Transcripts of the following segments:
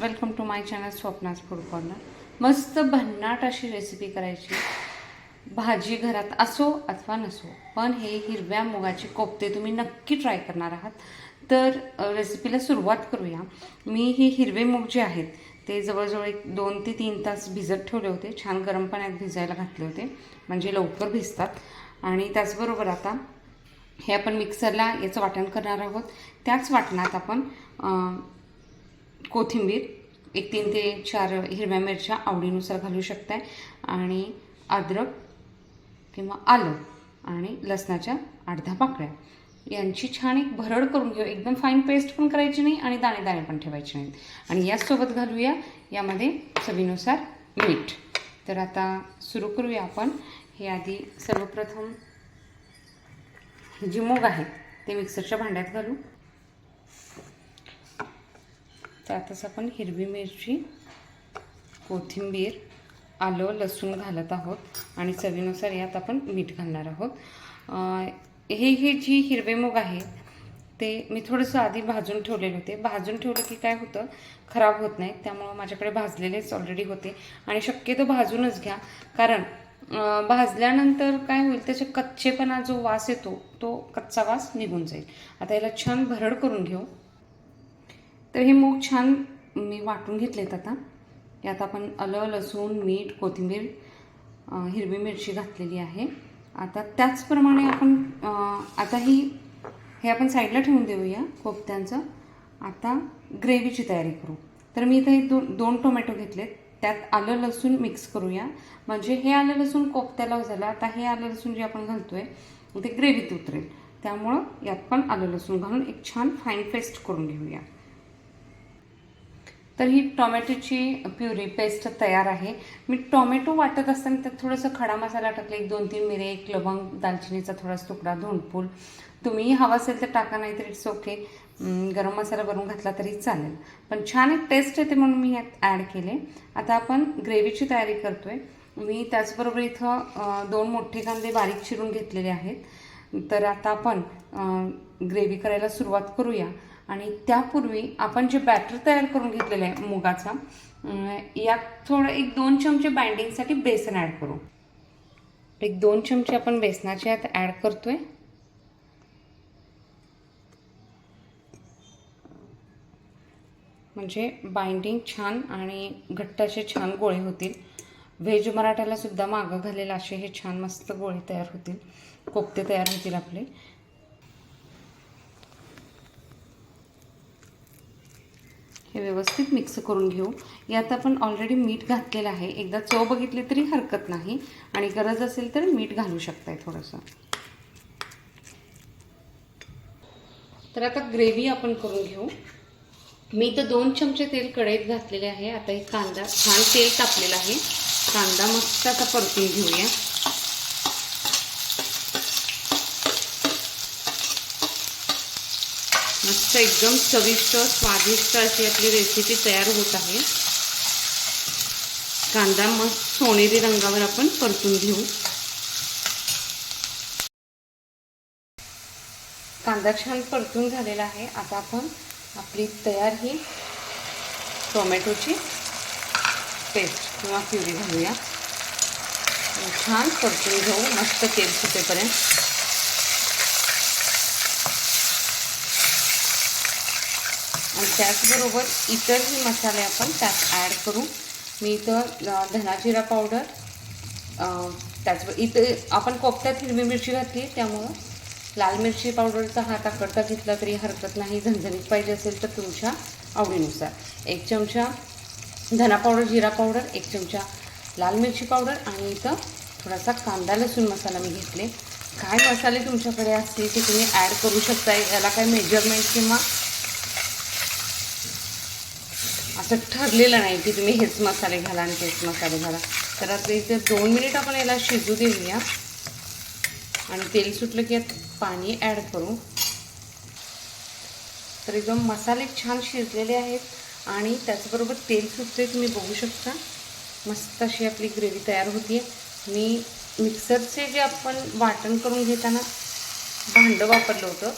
Welcome to my channel Swapna's food corner मस्त भन्नाट अशी रेसिपी करायची. भाजी घरात असो अथवा नसो पण हे हिरव्या मुगाचे कोफ्ते तुम्ही नक्की ट्राय करणार आहात. तर रेसिपीला सुरुवात करूया. मी हे हिरवे मूग जे आहेत ते जवळजवळ एक दोन ते तीन तास भिजत ठेवले होते. छान गरम पाण्यात भिजायला घातले होते. म्हणजे लवकर भिजतात. आणि त्याचबरोबर आता हे आपण मिक्सरला याचं वाटण करणार आहोत. त्याच वाटणात आपण कोथिंबीर एक तीन ते चार हिरव्या मिरच्या आवडीनुसार घालू शकताय. आणि अद्रक किंवा आलं आणि लसणाच्या अर्धा पाकळ्या. यांची छान एक भरड करून घेऊ. एकदम फाईन पेस्ट पण करायची नाही आणि दाणे दाणे पण ठेवायचे नाहीत. आणि याचसोबत घालूया यामध्ये चवीनुसार मीठ. तर आता सुरू करूया आपण. हे आधी सर्वप्रथम जी मूग आहेत ते मिक्सरच्या भांड्यात घालू. त्यातच आपण हिरवी मिरची कोथिंबीर आलं लसूण घालत आहोत आणि चवीनुसार यात आपण मीठ घालणार आहोत. हे हे जी हिरवे मूग आहे ते मी थोडंसं आधी भाजून ठेवलेले होते. भाजून ठेवलं की काय होतं खराब होत नाही. त्यामुळं माझ्याकडे भाजलेलेच ऑलरेडी होते. आणि शक्यतो भाजूनच घ्या. कारण भाजल्यानंतर काय होईल त्याचे कच्चेपणा जो वास येतो तो कच्चा वास निघून जाईल. आता याला छान भरड करून घेऊ. तर हे मूग छान मी वाटून घेतलेत आता. यात आपण आलं लसूण मीठ कोथिंबीर हिरवी मिरची घातलेली आहे. आता त्याचप्रमाणे आपण आता ही हे आपण साईडला ठेवून देऊया कोफ्त्यांचं. आता ग्रेव्हीची तयारी करू. तर मी इथे दोन दोन टोमॅटो घेतलेत. त्यात आलं लसूण मिक्स करूया. म्हणजे हे आलं लसूण कोफ्त्याला झालं. आता हे आलं लसूण जे आपण घालतो आहे ते ग्रेव्हीत उतरेल. त्यामुळं यात पण आलं लसूण घालून एक छान फाईन पेस्ट करून घेऊया. तर ही टॉमॅटोची प्युरी पेस्ट तयार आहे. मी टॉमॅटो वाटत असताना त्यात थोडंसं खडा मसाला टाकला एक दोन तीन मिरे एक लवंग दालचिनीचा थोडासा तुकडा धोंडपूल तुम्ही हवा असेल तर टाका नाही तर इट्स ओके गरम मसाला बनवून घातला तरी चालेल. पण छान एक टेस्ट येते म्हणून मी यात ॲड केले. आता आपण ग्रेव्हीची तयारी करतोय. मी त्याचबरोबर इथं दोन मोठे कांदे बारीक चिरून घेतलेले आहेत. तर आता आपण ग्रेव्ही करायला सुरुवात करूया. आणि त्यापूर्वी आपण जे बॅटर तयार करून घेतलेलं आहे मुगाचा यात थोडं एक दोन चमचे बाइंडिंगसाठी बेसन ॲड करू. एक दोन चमचे आपण बेसनाचे यात ॲड करतोय. म्हणजे बाइंडिंग छान आणि घट्ट असे छान गोळे होतील. व्हेज मराठ्याला सुद्धा मागं घालेल असे हे छान मस्त गोळे तयार होतील. कोफ्ते तयार होतील आपले. हे व्यवस्थित मिक्स करून घेऊ. यात आपण ऑलरेडी मीठ घातलेलं आहे. एकदा चव बघितली तरी हरकत नाही. आणि गरज असेल तर मीठ घालू शकताय थोडंसं. तर आता ग्रेव्ही आपण करून घेऊ. मी तर दोन चमचे तेल कढईत घातलेले आहे. आता एक कांदा छान तेल तापलेलं आहे. कांदा मस्त आता परतून घेऊया. मस्त एकदम चविष्ट स्वादिष्ट अशी आपली रेसिपी तयार होत आहे. कांदा मस्त सोनेरी रंगावर आपण परतून घेऊ. कांदा छान परतून झालेला आहे. आता आपण आपली तयार ही टोमॅटोची पेस्ट किंवा प्युरी घालूया. छान परतून घेऊ. मस्त तेल सुटेपर्यंत. आणि त्याचबरोबर इतरही मसाले आपण त्यात ॲड करू. मी इथं धनाजिरा धना जिरा पावडर त्याचबरोबर इथं आपण कोपत्यात हिरवी मिरची घातली त्यामुळं लाल मिरची पावडरचा हात आकडता घेतला तरी हरकत नाही. झणझणीत पाहिजे असेल तर तुमच्या आवडीनुसार. एक चमचा धना पावडर जिरा पावडर एक चमचा लाल मिरची पावडर आणि इथं थोडासा कांदा लसूण मसाला मी घेतले. काय मसाले तुमच्याकडे असतील ते तुम्ही ॲड करू शकता याला काय मेजरमेंट किंवा असं ठरलेलं नाही की तुम्ही हेच मसाले घाला आणि तेच मसाले घाला. तर आता इथे दोन मिनिट आपण याला शिजू देऊया. आणि तेल सुटलं की यात पाणी ॲड करू. तर एकदम मसाले छान शिजलेले आहेत आणि त्याचबरोबर तेल सुटते तुम्ही बघू शकता. मस्त अशी आपली ग्रेव्ही तयार होती मी मिक्सरचे जे आपण वाटण करून घेताना भांडं वापरलं होतं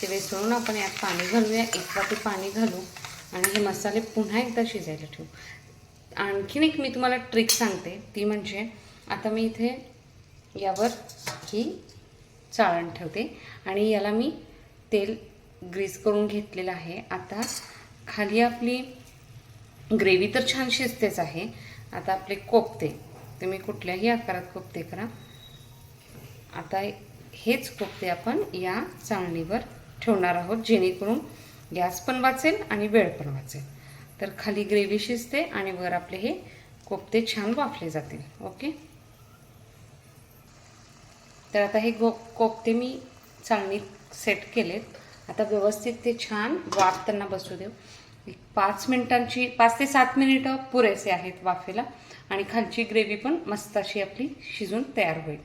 ते वेसळून आपण यात पाणी घालूया. एक वाटी पाणी घालू आणि हे मसाले पुन्हा एकदा शिजायला ठेवू. आणखीन एक मी तुम्हाला ट्रिक सांगते. ती म्हणजे आता मी इथे यावर ही चाळण ठेवते आणि याला मी तेल ग्रीस करून घेतलेलं आहे. आता खाली आपली ग्रेव्ही तर छान शिजतेच आहे. आता आपले कोफ्ते तुम्ही कुठल्याही आकारात कोपते करा. आता हेच कोपते आपण या चाळणीवर ठेवणार आहोत जेणेकरून गॅस पण वाचेल आणि वेळ पण वाचेल. तर खाली ग्रेव्ही शिजते आणि वर आपले हे कोफ्ते छान वाफले जातील. ओके? तर आता हे गो कोफ्ते मी चाळणीत सेट केलेत. आता व्यवस्थित ते छान वाफ त्यांना बसू देऊ. एक पाच मिनिटांची पाच ते सात मिनिटं पुरेसे आहेत वाफेला आणि खालची ग्रेव्ही पण मस्त अशी आपली शिजून तयार होईल.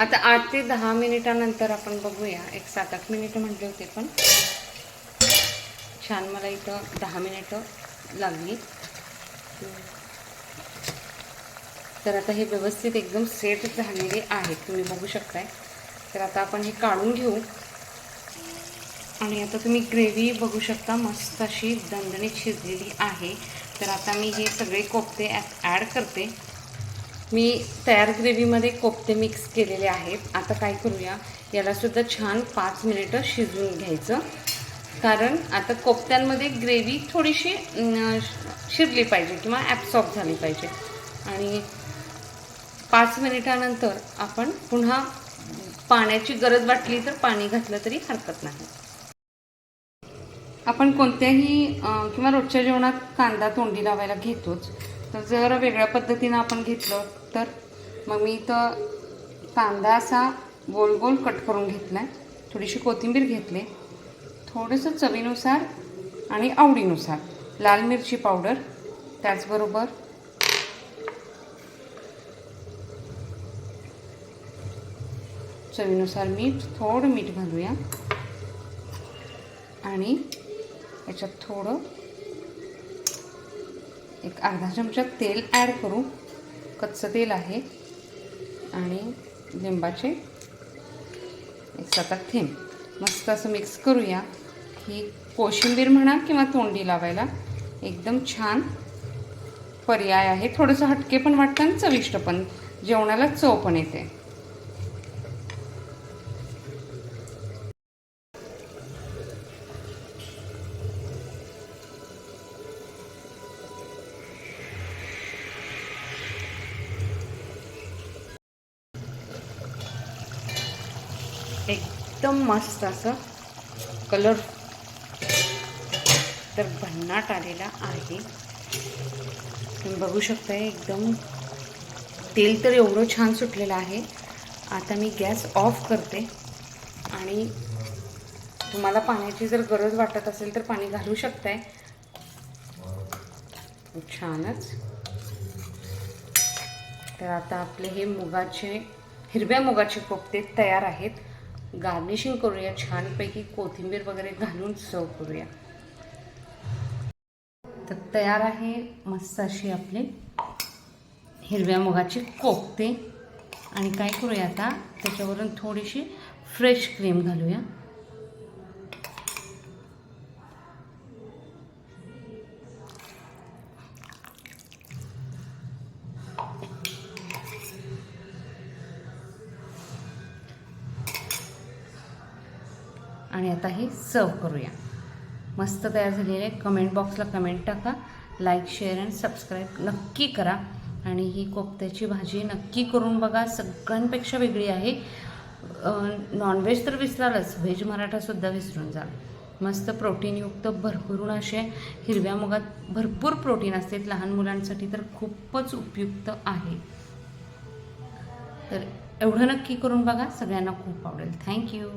आता आठ ते दहा मिनिटानंतर आपण बघूया. एक सात आठ मिनिटं म्हटले होते पण. छान मला इथं दहा मिनिटं लागली. तर आता हे व्यवस्थित एकदम सेट झालेले आहेत. तुम्ही बघू शकताय. तर आता आपण हे काढून घेऊ. आणि आता तुम्ही ग्रेव्ही बघू शकता मस्त अशी दणदणीत शिजलेली आहे. तर आता मी हे सगळे कोफ्ते ॲड करते. मी तयार ग्रेव्हीमध्ये कोफ्ते मिक्स केलेले आहेत. आता काय करूया? यालासुद्धा छान पाच मिनिटं शिजवून घ्यायचं. कारण आता कोफ्त्यांमध्ये ग्रेव्ही थोडीशी शिरली पाहिजे किंवा ॲब्सॉर्ब झाली पाहिजे. आणि पाच मिनिटानंतर आपण पुन्हा पाण्याची गरज वाटली तर पाणी घातलं तरी हरकत नाही. आपण कोणत्याही किंवा रोजच्या जेवणात कांदा तोंडी लावायला घेतोच. तर जर वेगळ्या पद्धतीनं आपण घेतलं तर मग मी इथं कांदा असा गोल गोल कट करून घेतला आहे थोडीशी कोथिंबीर घेतली. थोडंसं चवीनुसार आणि आवडीनुसार लाल मिरची पावडर त्याचबरोबर चवीनुसार मीठ थोडं मीठ घालूया. आणि याच्यात थोडं एक अर्धा चमचा तेल ॲड करू. कच्चं तेल आहे आणि लिंबाचे एक सात आठ थेंब. मस्त असं मिक्स करूया. ही कोशिंबीर म्हणा किंवा तोंडी लावायला एकदम छान पर्याय आहे. थोडंसं हटके पण वाटतं आणि चविष्ट पण. जेवणाला चव पण येते. एकदम मस्त असं कलर तर भन्नाट आलेला आहे. तुम्ही बघू शकता एकदम तेल तर एवढं छान सुटलेलं आहे. आता मी गॅस ऑफ करते. आणि तुम्हाला पाण्याची जर गरज वाटत असेल तर पाणी घालू शकताय. छानच. तर आता आपले हे मुगाचे हिरव्या मुगाचे कोफ्ते तयार आहेत. गार्निशिंग करूया छानपैकी कोथिंबीर वगैरे घालून सर्व करूया. तर तयार आहे मस्त अशी आपली हिरव्या मुगाचे कोफते. आणि काय करूया आता त्याच्यावरून थोडीशी फ्रेश क्रीम घालूया. आणि आता हे सर्व करूया. मस्त तयार झालेले कमेंट बॉक्सला कमेंट टाका. लाईक शेअर अँड सबस्क्राईब नक्की करा. आणि ही कोफ्त्याची भाजी नक्की करून बघा. सगळ्यांपेक्षा वेगळी आहे. नॉनव्हेज तर विसरालच. व्हेज मराठासुद्धा विसरून जा. मस्त प्रोटीनयुक्त भरभरून असे हिरव्या मुगात भरपूर प्रोटीन असते. लहान मुलांसाठी तर खूपच उपयुक्त आहे. तर एवढं नक्की करून बघा. सगळ्यांना खूप आवडेल. थँक्यू